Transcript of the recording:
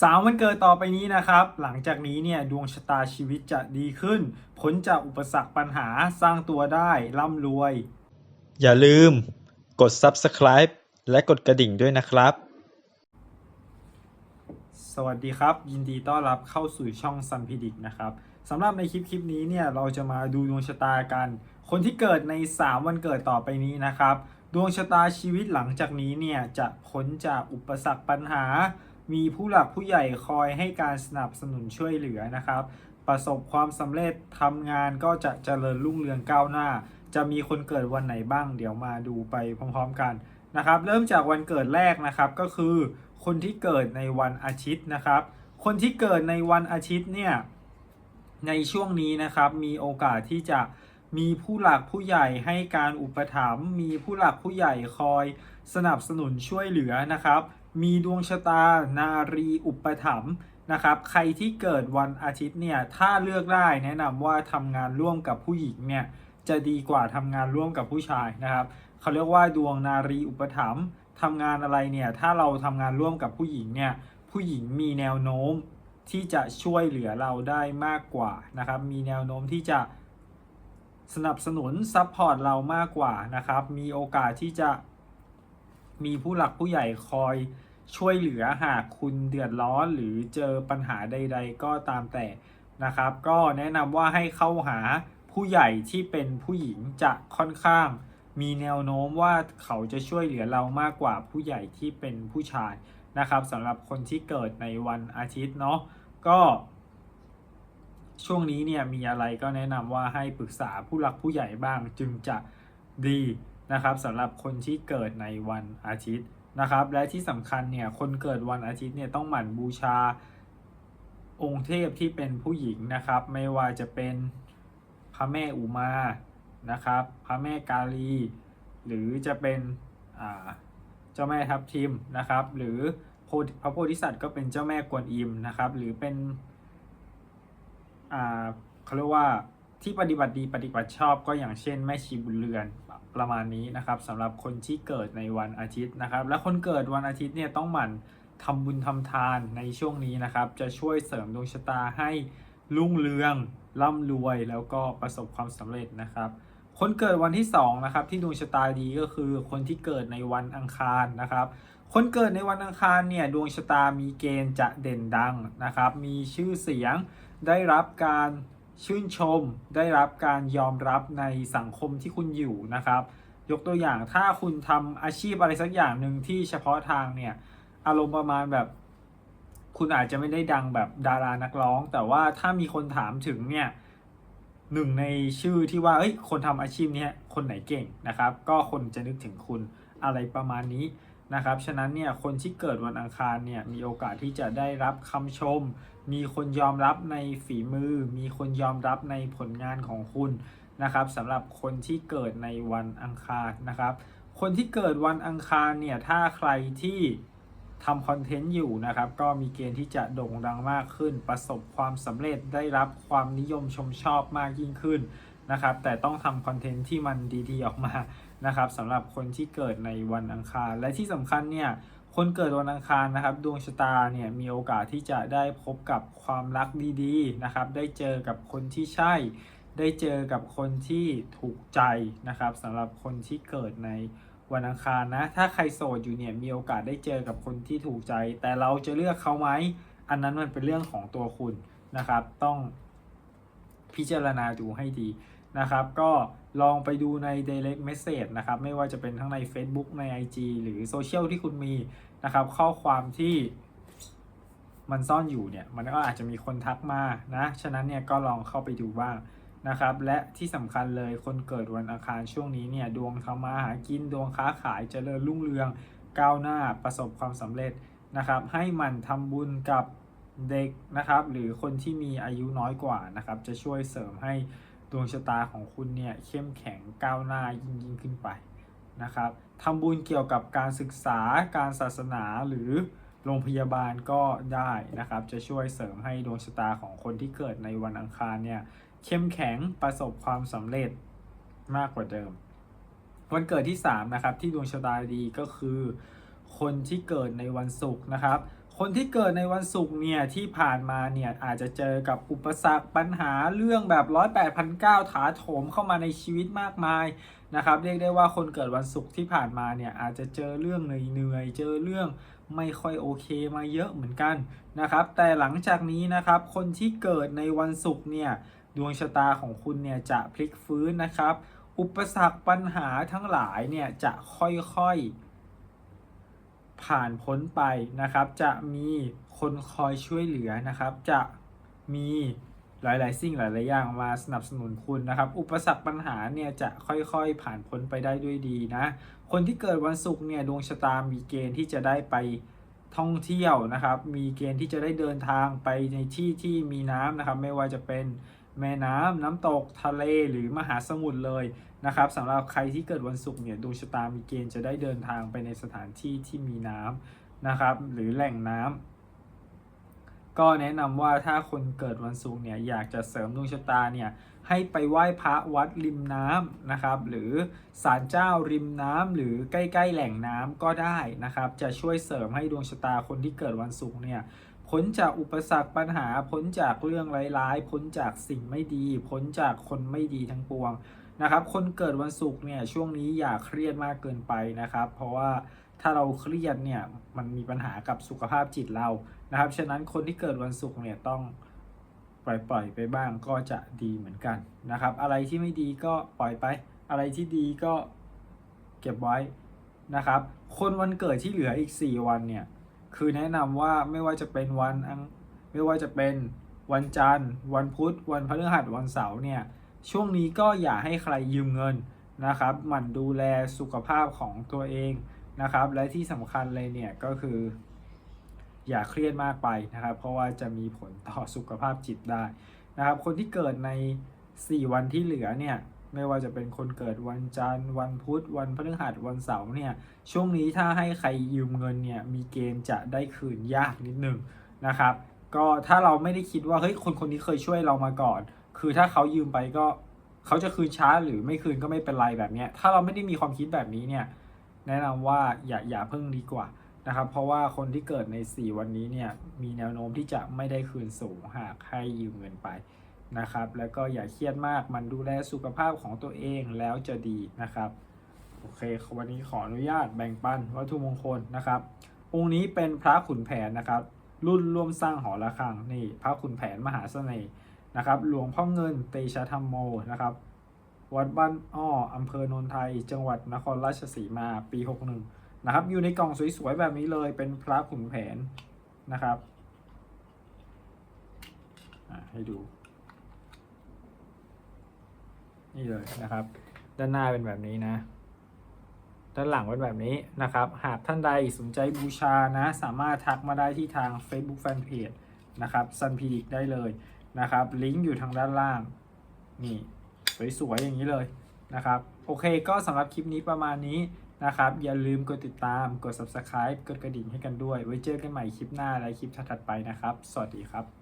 สามวันเกิดต่อไปนี้นะครับ หลังจากนี้เนี่ยดวงชะตาชีวิตจะดีขึ้นพ้นจากอุปสรรคปัญหาสร้างตัวได้ร่ำรวย อย่าลืมกด subscribe และกดกระดิ่งด้วยนะครับ สวัสดีครับ ยินดีต้อนรับเข้าสู่ช่องซัมพิดิกนะครับสำหรับในคลิปคลิปนี้เนี่ยเราจะมาดูดวงชะตากัน คนที่เกิดใน 3 วันเกิดต่อไปนี้นะครับ ดวงชะตาชีวิตหลังจากนี้เนี่ยจะพ้นจากอุปสรรคปัญหา มีผู้หลักผู้ใหญ่คอยให้การสนับสนุนช่วยเหลือนะครับ ประสบความสำเร็จทำงานก็จะเจริญรุ่งเรืองก้าวหน้า จะมีคนเกิดวันไหนบ้าง เดี๋ยวมาดูไปพร้อมๆกันนะครับ เริ่มจากวันเกิดแรกนะครับก็คือคนที่เกิดในวันอาทิตย์นะครับ คนที่เกิดในวันอาทิตย์เนี่ยในช่วงนี้นะครับมีโอกาสที่จะมีผู้หลักผู้ใหญ่ให้การอุปถัมภ์มีผู้หลักผู้ใหญ่คอยสนับสนุนช่วยเหลือนะครับ มีดวงชะตานารีอุปถัมภ์นะครับ ใครที่เกิดวันอาทิตย์เนี่ย ถ้าเลือกได้แนะนำว่าทำงานร่วมกับผู้หญิงเนี่ย จะดีกว่าทำงานร่วมกับผู้ชายนะครับ เขาเรียกว่าดวงนารีอุปถัมภ์ทำงานอะไรเนี่ย ถ้าเราทำงานร่วมกับผู้หญิงเนี่ย ผู้หญิงมีแนวโน้มที่จะช่วยเหลือเราได้มากกว่านะครับ มีแนวโน้มที่จะสนับสนุนซัพพอร์ตเรามากกว่านะครับ มีโอกาสที่จะ มีผู้หลักผู้ใหญ่คอยช่วยเหลือหากคุณเดือดร้อนหรือเจอปัญหาใด ๆ ก็ตามแต่นะครับ ก็แนะนำว่าให้เข้าหาผู้ใหญ่ที่เป็นผู้หญิงจะค่อนข้าง มีแนวโน้มว่าเขาจะช่วยเหลือเรามากกว่าผู้ใหญ่ที่เป็นผู้ชายนะครับสำหรับคนที่เกิดในวันอาทิตย์เนาะก็ ช่วงนี้เนี่ยมีอะไรก็แนะนำว่าให้ปรึกษาผู้หลักผู้ใหญ่บ้างจึงจะดี นะครับสำหรับคนที่เกิดในวันอาทิตย์นะครับและที่สำคัญเนี่ยคนเกิดวันอาทิตย์เนี่ยต้องหมั่นบูชาองค์เทพที่เป็นผู้หญิงนะครับ ไม่ว่าจะเป็นพระแม่อุมานะครับพระแม่กาลี หรือจะเป็นเจ้าแม่ทับทิมนะครับ หรือพระโพธิสัตว์ก็เป็นเจ้าแม่กวนอิมนะครับ หรือเป็นเขาเรียกว่าที่ปฏิบัติดีปฏิบัติชอบก็อย่างเช่นแม่ชีบุญเรือน ประมาณนี้นะครับสำหรับคนที่เกิดในวันอาทิตย์นะครับ และคนเกิดวันอาทิตย์เนี่ยต้องหมั่นทำบุญทำทานในช่วงนี้นะครับ จะช่วยเสริมดวงชะตาให้รุ่งเรืองร่ำรวยแล้วก็ประสบความสำเร็จนะครับ คนเกิดวันที่2นะครับที่ดวงชะตาดีก็คือคนที่เกิดในวันอังคารนะครับ คนเกิดในวันอังคารเนี่ยดวงชะตามีเกณฑ์จะเด่นดังนะครับ มีชื่อเสียงได้รับการ ชื่นชมได้รับการยอมรับในสังคมที่คุณอยู่นะครับ ยกตัวอย่างถ้าคุณทำอาชีพอะไรสักอย่างหนึ่งที่เฉพาะทางเนี่ยอารมณ์ประมาณแบบ คุณอาจจะไม่ได้ดังแบบดารานักร้อง แต่ว่าถ้ามีคนถามถึงเนี่ยหนึ่งในชื่อที่ว่าเอ้ยคนทำอาชีพนี้คนไหนเก่งนะครับ ก็คนจะนึกถึงคุณอะไรประมาณนี้นะครับ ฉะนั้นเนี่ยคนที่เกิดวันอังคารเนี่ยมีโอกาสที่จะได้รับคำชม มีคนยอมรับในฝีมือ มีคนยอมรับในผลงานของคุณนะครับสำหรับคนที่เกิดในวันอังคารนะครับ คนที่เกิดวันอังคารเนี่ยถ้าใครที่ทำคอนเทนต์อยู่นะครับ ก็มีเกณฑ์ที่จะโด่งดังมากขึ้น ประสบความสำเร็จได้รับความนิยมชมชอบมากยิ่งขึ้นนะครับ แต่ต้องทำคอนเทนต์ที่มันดีๆออกมานะครับสำหรับคนที่เกิดในวันอังคาร และที่สำคัญเนี่ย คนเกิดวันอังคารนะครับ ดวงชะตาเนี่ยมีโอกาสที่จะได้พบกับความรักดีๆนะครับ ได้เจอกับคนที่ใช่ ได้เจอกับคนที่ถูกใจนะครับสำหรับคนที่เกิดในวันอังคารนะ ถ้าใครโสดอยู่เนี่ยมีโอกาสได้เจอกับคนที่ถูกใจ แต่เราจะเลือกเขาไหม อันนั้นมันเป็นเรื่องของตัวคุณนะครับ ต้องพิจารณาดูให้ดี นะครับ ก็ลองไปดูใน direct message นะครับ ไม่ว่าจะเป็นทั้งใน Facebook ใน IG หรือโซเชียลที่คุณมีนะครับ ข้อความที่มันซ่อนอยู่เนี่ย มันก็อาจจะมีคนทักมานะ ฉะนั้นเนี่ยก็ลองเข้าไปดูบ้างนะครับ และที่สำคัญเลยคนเกิดวันอังคารช่วงนี้เนี่ย ดวงทำมาหากิน ดวงค้าขายเจริญรุ่งเรือง ก้าวหน้า ประสบความสำเร็จนะครับ ให้มันทำบุญกับเด็กนะครับ หรือคนที่มีอายุน้อยกว่านะครับ จะช่วยเสริมให้ ดวงชะตาของคุณเนี่ยเข้มแข็งก้าวหน้ายิ่งยิ่งขึ้นไปนะครับทำบุญเกี่ยวกับการศึกษาการศาสนาหรือโรงพยาบาลก็ได้นะครับ จะช่วยเสริมให้ดวงชะตาของคนที่เกิดในวันอังคารเนี่ยเข้มแข็งประสบความสำเร็จมากกว่าเดิม วันเกิดที่3นะครับที่ดวงชะตาดีก็คือ คนที่เกิดในวันศุกร์นะครับ คนที่เกิดในวันศุกร์เนี่ยที่ผ่านมาเนี่ยอาจจะเจอกับอุปสรรคปัญหาเรื่องแบบร้อยแปดพันเก้าถาโถมเข้ามาในชีวิตมากมายนะครับเรียกได้ว่าคนเกิดวันศุกร์ที่ผ่านมาเนี่ยอาจจะเจอเรื่องเหนื่อยๆเจอเรื่องไม่ค่อยโอเคมาเยอะเหมือนกันนะครับแต่หลังจากนี้นะครับคนที่เกิดในวันศุกร์เนี่ยดวงชะตาของคุณเนี่ยจะพลิกฟื้นนะครับ อุปสรรคปัญหาทั้งหลายเนี่ยจะค่อยๆ ผ่านพ้นไปนะครับ จะมีคนคอยช่วยเหลือนะครับ จะมีหลาย ๆ สิ่งหลาย ๆ อย่างมาสนับสนุนคุณนะครับ อุปสรรคปัญหาเนี่ยจะค่อย ๆ ผ่านพ้นไปได้ด้วยดีนะ คนที่เกิดวันศุกร์เนี่ยดวงชะตามีเกณฑ์ที่จะได้ไปท่องเที่ยวนะครับ มีเกณฑ์ที่จะได้เดินทางไปในที่ที่มีน้ำนะครับ ไม่ว่าจะเป็น แม่น้ำน้ำตกทะเลหรือมหาสมุทรเลยนะครับสำหรับใครที่เกิดวันศุกร์เนี่ยดวงชะตามีเกณฑ์จะได้เดินทางไปในสถานที่ที่มีน้ำนะครับหรือแหล่งน้ำก็แนะนำว่าถ้าคนเกิดวันศุกร์เนี่ยอยากจะเสริมดวงชะตาเนี่ยให้ไปไหว้พระวัดริมน้ำนะครับ หรือศาลเจ้าริมน้ำหรือใกล้ ๆ แหล่งน้ำก็ได้นะครับ จะช่วยเสริมให้ดวงชะตาคนที่เกิดวันศุกร์เนี่ย พ้นจากอุปสรรคปัญหา พ้นจากเรื่องร้ายๆ พ้นจากสิ่งไม่ดี พ้นจากคนไม่ดีทั้งปวงนะครับ คนเกิดวันศุกร์เนี่ยช่วงนี้อย่าเครียดมากเกินไปนะครับ เพราะว่าถ้าเราเครียดเนี่ยมันมีปัญหากับสุขภาพจิตเรานะครับ ฉะนั้นคนที่เกิดวันศุกร์เนี่ยต้องปล่อยปล่อยไปบ้างก็จะดีเหมือนกันนะครับ อะไรที่ไม่ดีก็ปล่อยไป อะไรที่ดีก็เก็บไว้นะครับ คนวันเกิดที่เหลืออีก 4 วันเนี่ย คือแนะนำว่าไม่ว่าจะเป็นวันอังไม่ว่าจะเป็นวันจันทร์ วันพุธ วันพฤหัสวันเสาร์เนี่ยช่วงนี้ก็อย่าให้ใครยืมเงินนะครับหมั่นดูแลสุขภาพของตัวเองนะครับ และที่สำคัญเลยเนี่ยก็คือ อย่าเครียดมากไปนะครับ เพราะว่าจะมีผลต่อสุขภาพจิตได้นะครับ คนที่เกิดใน 4 วันที่เหลือเนี่ย ไม่ว่าจะเป็นคนเกิดวันจันทร์วันพุธวันพฤหัสวันเสาร์เนี่ยช่วงนี้ถ้าให้ใครยืมเงินเนี่ยมีเกณฑ์จะได้คืนยากนิดนึงนะครับก็ถ้าเราไม่ได้คิดว่าเฮ้ยคนคนนี้เคยช่วยเรามาก่อน คือถ้าเขายืมไปก็เขาจะคืนช้าหรือไม่คืนก็ไม่เป็นไรแบบเนี้ยถ้าเราไม่ได้มีความคิดแบบนี้เนี่ยแนะนำว่าอย่าอย่าเพิ่งดีกว่านะครับเพราะว่าคนที่เกิดใน 4 วันนี้เนี่ยมีแนวโน้มที่จะไม่ได้คืนสูงหากให้ยืมเงินไป นะครับ แล้วก็อย่าเครียดมากมันดูแลสุขภาพของตัวเองแล้วจะดีนะครับโอเควันนี้ขออนุญาตแบ่งปันวัตถุมงคลนะครับองค์นี้เป็นพระขุนแผนนะครับ รุ่นร่วมสร้างหอระฆังนี่พระขุนแผนมหาเสน่ห์นะครับ หลวงพ่อเงินเตชะธรรมโมนะครับวัดบ้านอ้ออำเภอโนนไทย จังหวัดนครราชสีมาปี 61 นะครับ อยู่ในกล่องสวยๆ แบบนี้เลยเป็นพระขุนแผนนะครับให้ดู นี่เลยนะครับ ด้านหน้าเป็นแบบนี้นะ ด้านหลังเป็นแบบนี้นะครับ หากท่านใดสนใจบูชานะ สามารถทักมาได้ที่ทาง Facebook Fanpage นะครับซันพีดิกได้เลยนะครับ ลิงก์อยู่ทางด้านล่าง นี่ สวยๆอย่างนี้เลยนะครับ โอเคก็สำหรับคลิปนี้ประมาณนี้นะครับ อย่าลืมกดติดตาม กด Subscribe กดกระดิ่งให้กันด้วย ไว้เจอกันใหม่คลิปหน้าและคลิปถัดๆไปนะครับ สวัสดีครับ